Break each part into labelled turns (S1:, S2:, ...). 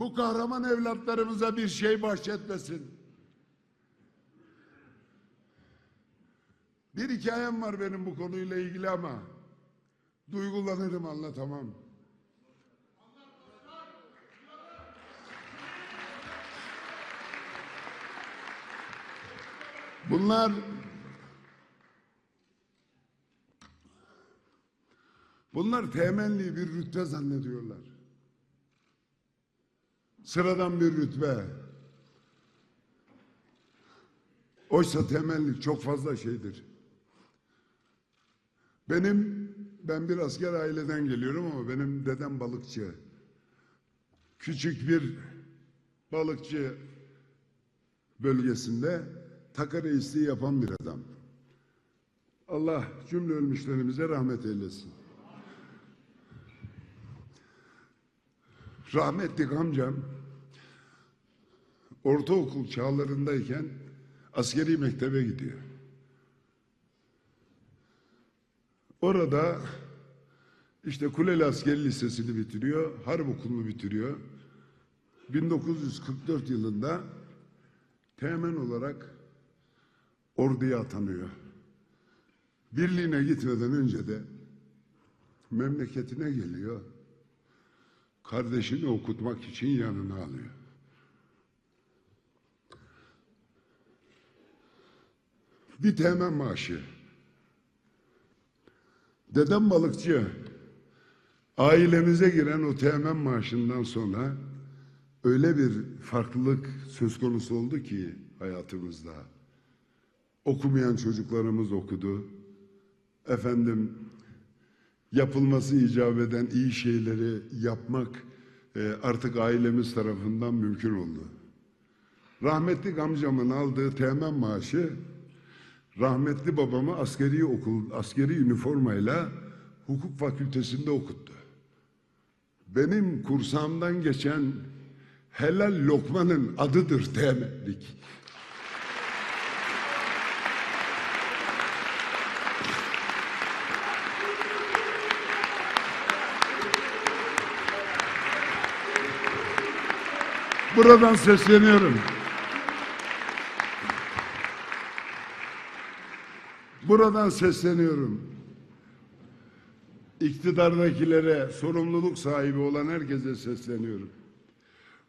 S1: bu kahraman evlatlarımıza bir şey bahşetmesin. Bir hikayem var benim bu konuyla ilgili ama duygulanırım anlatamam. Bunlar Bunlar temenni bir rütbe zannediyorlar. Sıradan bir rütbe. Oysa temelli çok fazla şeydir. Benim, ben bir asker aileden geliyorum ama benim dedem balıkçı. Küçük bir balıkçı bölgesinde taka reisliği yapan bir adam. Allah cümle ölmüşlerimize rahmet eylesin. Rahmetli amcam ortaokul çağlarındayken askeri mektebe gidiyor. Orada işte Kuleli Askeri Lisesi'ni bitiriyor, Harp Okulu'nu bitiriyor. 1944 yılında teğmen olarak orduya atanıyor. Birliğine gitmeden önce de memleketine geliyor. Kardeşini okutmak için yanına alıyor. Bir teğmen maaşı. Dedem balıkçı. Ailemize giren o teğmen maaşından sonra öyle bir farklılık söz konusu oldu ki hayatımızda. Okumayan çocuklarımız okudu. Efendim yapılması icap eden iyi şeyleri yapmak e, artık ailemiz tarafından mümkün oldu. Rahmetli amcamın aldığı teğmen maaşı rahmetli babamı askeri okul, askeri üniformayla hukuk fakültesinde okuttu. Benim kursağımdan geçen helal lokmanın adıdır teğmenlik. Buradan sesleniyorum. Buradan sesleniyorum. İktidardakilere, sorumluluk sahibi olan herkese sesleniyorum.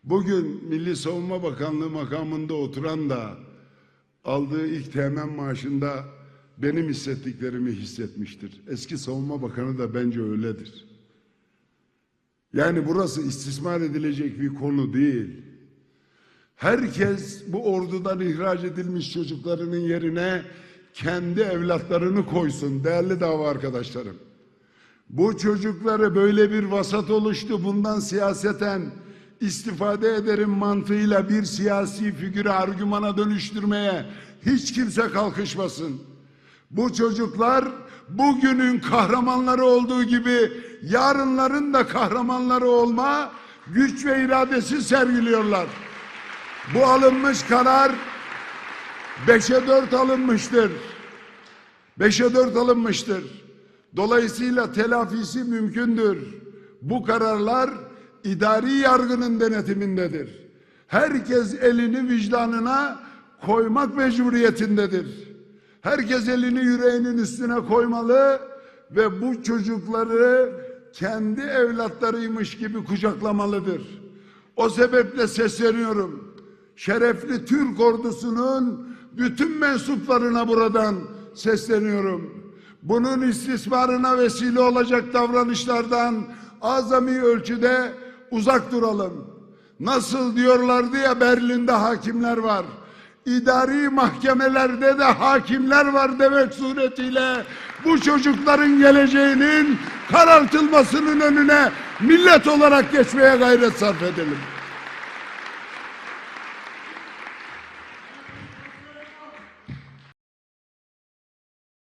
S1: Bugün Milli Savunma Bakanlığı makamında oturan da aldığı ilk teğmen maaşında benim hissettiklerimi hissetmiştir. Eski Savunma Bakanı da bence öyledir. Yani burası istismar edilecek bir konu değil. Herkes bu ordudan ihraç edilmiş çocuklarının yerine kendi evlatlarını koysun değerli dava arkadaşlarım. Bu çocukları böyle bir vasat oluştu. Bundan siyaseten istifade ederim mantığıyla bir siyasi figürü argümana dönüştürmeye hiç kimse kalkışmasın. Bu çocuklar bugünün kahramanları olduğu gibi yarınların da kahramanları olma güç ve iradesi sergiliyorlar. Bu alınmış karar 5'e 4 alınmıştır. 5'e 4 alınmıştır. Dolayısıyla telafisi mümkündür. Bu kararlar idari yargının denetimindedir. Herkes elini vicdanına koymak mecburiyetindedir. Herkes elini yüreğinin üstüne koymalı ve bu çocukları kendi evlatlarıymış gibi kucaklamalıdır. O sebeple sesleniyorum. Şerefli Türk ordusunun bütün mensuplarına buradan sesleniyorum. Bunun istismarına vesile olacak davranışlardan azami ölçüde uzak duralım. Nasıl diyorlardı ya Berlin'de hakimler var. İdari mahkemelerde de hakimler var demek suretiyle bu çocukların geleceğinin karartılmasının önüne millet olarak geçmeye gayret sarf edelim.